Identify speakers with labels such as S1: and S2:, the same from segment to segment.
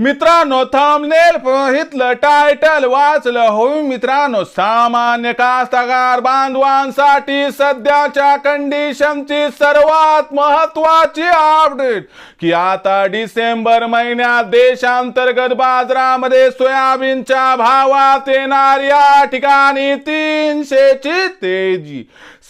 S1: मित्रांनो थांबलेल पाहितलं टायटल वाचलं हो मित्रांनो सामान्य कास्तकार बांधवांसाठी सध्याच्या कंडिशनची सर्वात महत्वाची अपडेट की आता डिसेंबर महिन्यात देशांतर्गत बाजारामध्ये सोयाबीनच्या भावात येणार या ठिकाणी तीनशेची तेजी.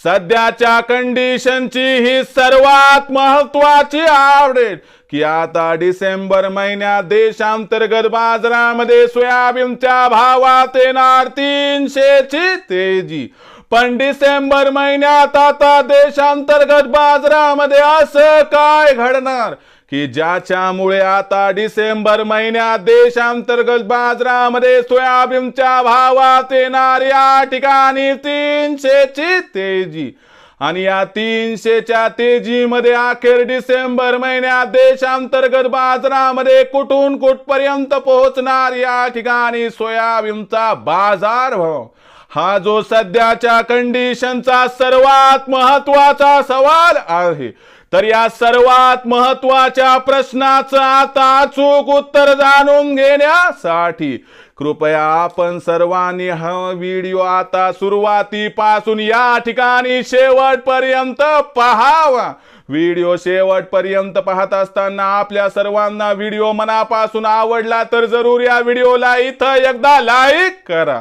S1: सध्याच्या कंडिशनची ही सर्वात महत्वाची आवडेल की आता डिसेंबर महिन्यात देशांतर्गत बाजारामध्ये सोयाबीनच्या भावात येणार तीनशेची तेजी. पण डिसेंबर महिन्यात आता देशांतर्गत बाजारामध्ये असं काय घडणार? की ज्याच्यामुळे आता डिसेंबर महिन्यात देशांतर्गत बाजारामध्ये सोयाबीनच्या भावात येणार या ठिकाणी तीनशेची तेजी. आणि या तीनशेच्या तेजीमध्ये अखेर डिसेंबर महिन्यात देशांतर्गत बाजारामध्ये कुठून कुठपर्यंत पोहोचणार या ठिकाणी सोयाबीनचा बाजार भाव हा जो सध्याच्या कंडिशनचा सर्वात महत्त्वाचा सवाल आहे. तर या सर्वात महत्त्वाच्या प्रश्नाचं आता अचूक उत्तर जाणून घेण्यासाठी कृपया आपण सर्वांनी हा व्हिडिओ आता सुरुवातीपासून या ठिकाणी शेवटपर्यंत पहावा. व्हिडिओ शेवटपर्यंत पाहत असताना आपल्या सर्वांना व्हिडिओ मनापासून आवडला तर जरूर या व्हिडिओला इथं एकदा लाईक करा.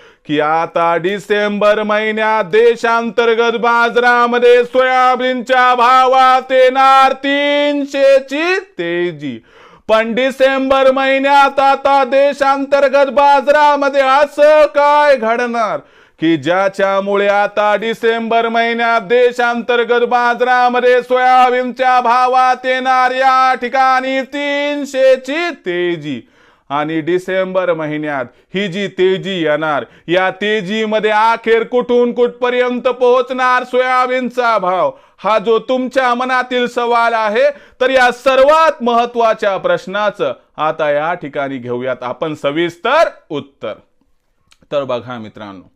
S1: की आता डिसेंबर महिन्यात देशांतर्गत बाजारामध्ये सोयाबीनच्या भावात येणार तीनशेची तेजी. पण डिसेंबर महिन्यात आता देशांतर्गत बाजारामध्ये असं काय घडणार? की ज्याच्यामुळे आता डिसेंबर महिन्यात देशांतर्गत बाजारामध्ये सोयाबीनच्या भावात येणार या ठिकाणी तीनशेची तेजी. आणि डिसेंबर महिन्यात ही जी तेजी येणार या तेजीमध्ये अखेर कुठून कुठपर्यंत पोहोचणार सोयाबीनचा भाव? हा जो तुमच्या मनातील सवाल आहे तर या सर्वात महत्त्वाच्या प्रश्नाचं आता या ठिकाणी घेऊयात आपण सविस्तर उत्तर. तर बघा मित्रांनो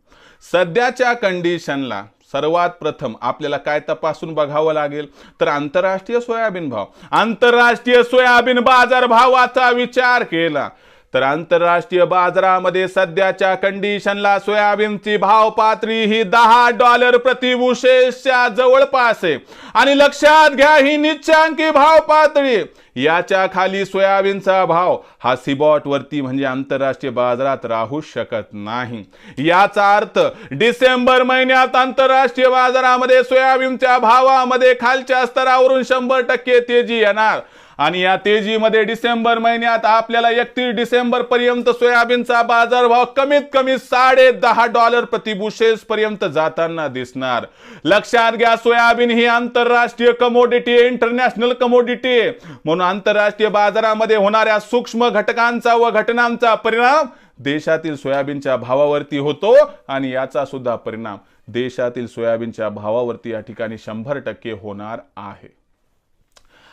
S1: सध्याच्या कंडिशनला सर्वात प्रथम आपल्याला काय तपासून बघावं लागेल? तर आंतरराष्ट्रीय सोयाबीन भाव. आंतरराष्ट्रीय सोयाबीन बाजार भावाचा विचार केला. तर आंतरराष्ट्रीय बाजारामध्ये सध्याच्या कंडिशनला सोयाबीनची भाव पातळी ही दहा डॉलर प्रति उशेषच्या जवळपास आहे. आणि लक्षात घ्या ही निच्चांकी भाव पातळी याच्या खाली सोयाबीनचा भाव. हा सिबॉट वरती म्हणजे आंतरराष्ट्रीय बाजारात राहू शकत नाही. याचा अर्थ डिसेंबर महिन्यात आंतरराष्ट्रीय बाजारामध्ये सोयाबीनच्या भावामध्ये खालच्या स्तरावरून शंभर टक्के तेजी येणार. आणि या तेजीमध्ये डिसेंबर महिन्यात आपल्याला एकतीस डिसेंबर पर्यंत सोयाबीनचा बाजारभाव कमीत कमी साडे दहा डॉलर प्रतिबुशेस पर्यंत जाताना दिसणार. लक्षात घ्या सोयाबीन ही आंतरराष्ट्रीय कमोडिटी इंटरनॅशनल कमोडिटी आहे म्हणून आंतरराष्ट्रीय बाजारामध्ये होणाऱ्या सूक्ष्म घटकांचा व घटनांचा परिणाम देशातील सोयाबीनच्या भावावरती होतो आणि याचा सुद्धा परिणाम देशातील सोयाबीनच्या भावावरती या ठिकाणी शंभर टक्के होणार आहे.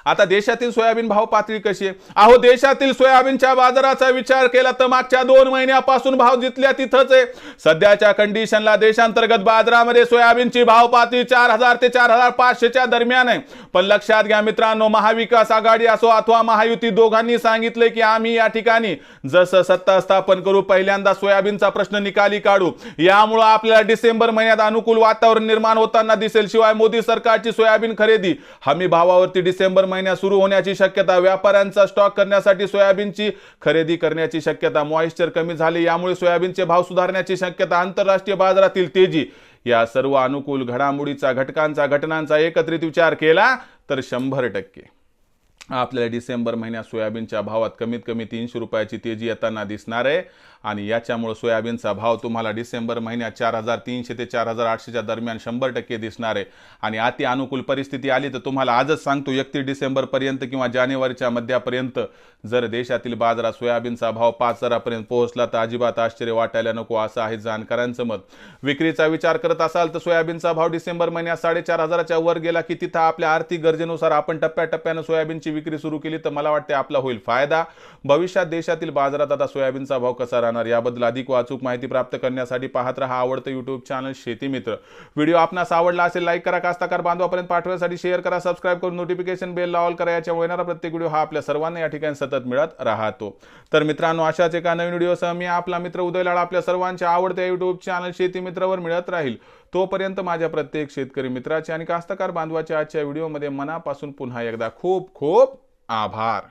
S1: आता देशातील सोयाबीन भाव पातळी कशी आहे? अहो देशातील सोयाबीनच्या बाजाराचा विचार केला तर मागच्या दोन महिन्यापासून भाव जिथल्या तिथंच आहे. सध्याच्या कंडिशनला देशांतर्गत बाजारामध्ये सोयाबीनची भाव पातळी चार हजार ते चार हजार पाचशेच्या दरम्यान आहे. पण लक्षात घ्या मित्रांनो महाविकास आघाडी असो अथवा महायुती दोघांनी सांगितले की आम्ही या ठिकाणी जसं सत्ता स्थापन करू पहिल्यांदा सोयाबीनचा प्रश्न निकाली काढू. यामुळं आपल्याला डिसेंबर महिन्यात अनुकूल वातावरण निर्माण होताना दिसेल. शिवाय मोदी सरकारची सोयाबीन खरेदी हमी भावावरती डिसेंबर महिन्यात सुरू होण्याची शक्यता व्यापाऱ्यांचा स्टॉक करण्यासाठी सोयाबीनची खरेदी करण्याची शक्यता मॉइश्चर कमी झाले यामुळे सोयाबीनचे भाव सुधारण्याची शक्यता आंतरराष्ट्रीय बाजारातील तेजी. या सर्व अनुकूल घडामोडीचा घटकांचा घटनांचा एकत्रित विचार केला तर शंभर टक्के. आपल्याला डिसेंबर महिन्यात सोयाबीनच्या भावात कमीत कमी तीनशे रुपयाची तेजी येताना दिसणार आहे. आणि याच्यामुळे सोयाबीनचा भाव तुम्हाला डिसेंबर महिन्यात चार हजार तीनशे ते चार हजार आठशेच्या दरम्यान शंभर टक्के दिसणार आहे. आणि अति अनुकूल परिस्थिती आली तर तुम्हाला आजच सांगतो एकतीस डिसेंबरपर्यंत किंवा जानेवारीच्या मध्यापर्यंत जर देशातील बाजारात सोयाबीनचा भाव पाच हजारापर्यंत पोहोचला तर अजिबात आश्चर्य वाटायला नको असं आहे जाणकारांचं मत. विक्रीचा विचार करत असाल तर सोयाबीनचा भाव डिसेंबर महिन्यात साडेचार हजाराच्या वर गेला की तिथं आपल्या आर्थिक गरजेनुसार आपण टप्प्याटप्प्यानं सोयाबीनची विक्री सुरू केली तर मला वाटते आपला होईल फायदा. भविष्यात देशातील बाजारात आता सोयाबीनचा भाव कसा राहणार याबद्दल अधिक वाचूक माहिती प्राप्त करण्यासाठी पाहत रहा आवडतं युट्यूब चॅनल शेती मित्र. व्हिडिओ आपणास आवडला असेल लाईक करा कास्ताकार बांधवापर्यंत पाठवण्यासाठी शेअर करा सबस्क्राईब करून नोटिफिकेशन बेल ऑल करा. याच्यामुळे येणारा प्रत्येक व्हिडिओ हा आपल्या सर्वांना या ठिकाणी सतत मिळत राहतो. तर मित्रांनो अशाच एका नवीन व्हिडिओसह मी आपला मित्र उदय लाड आपल्या सर्वांच्या आवडत्या युट्यूब चॅनल शेती मित्रावर मिळत राहील. तोपर्यंत माझ्या प्रत्येक शेतकरी मित्राचे आणि कास्तकार बांधवाच्या आजच्या व्हिडिओमध्ये मनापासून पुन्हा एकदा खूप खूप आभार.